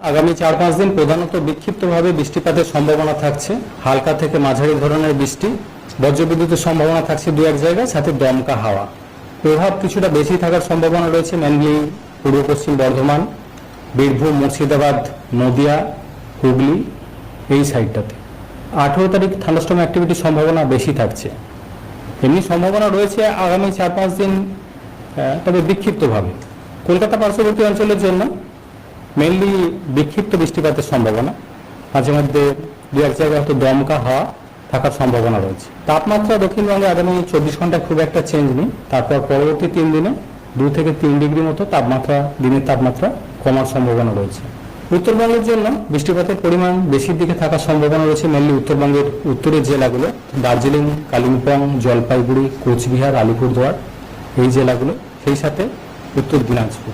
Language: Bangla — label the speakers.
Speaker 1: আগামী চার পাঁচ দিন প্রধানত বিক্ষিপ্তভাবে বৃষ্টিপাতের সম্ভাবনা থাকছে। হালকা থেকে মাঝারি ধরনের বৃষ্টি, বজ্রবিদ্যুতের সম্ভাবনা থাকছে দু এক জায়গায়, সাথে দমকা হাওয়া। প্রভাব কিছুটা বেশি থাকার সম্ভাবনা রয়েছে মেনলি পূর্ব পশ্চিম বর্ধমান, বীরভূম, মুর্শিদাবাদ, নদিয়া, হুগলি, এই সাইডটাতে। আঠেরো তারিখ থান্ডাস্টম অ্যাক্টিভিটির সম্ভাবনা বেশি থাকছে। এমনি সম্ভাবনা রয়েছে আগামী চার পাঁচ দিন তবে বিক্ষিপ্তভাবে। কলকাতা পার্শ্ববর্তী অঞ্চলের জন্য মেনলি বিক্ষিপ্ত বৃষ্টিপাতের সম্ভাবনা। মাঝে মধ্যে দু এক জায়গায় হয়তো দমকা হওয়া থাকার সম্ভাবনা রয়েছে। তাপমাত্রা দক্ষিণবঙ্গে আগামী চব্বিশ ঘন্টায় খুব একটা চেঞ্জ নেই। তারপর পরবর্তী তিন দিনে দু থেকে তিন ডিগ্রি মতো তাপমাত্রা, দিনের তাপমাত্রা কমার সম্ভাবনা রয়েছে। উত্তরবঙ্গের জন্য বৃষ্টিপাতের পরিমাণ বেশির দিকে থাকার সম্ভাবনা রয়েছে মেনলি উত্তরবঙ্গের উত্তরের জেলাগুলো। দার্জিলিং, কালিম্পং, জলপাইগুড়ি, কোচবিহার, আলিপুরদুয়ার এই জেলাগুলো, সেই সাথে উত্তর দিনাজপুর।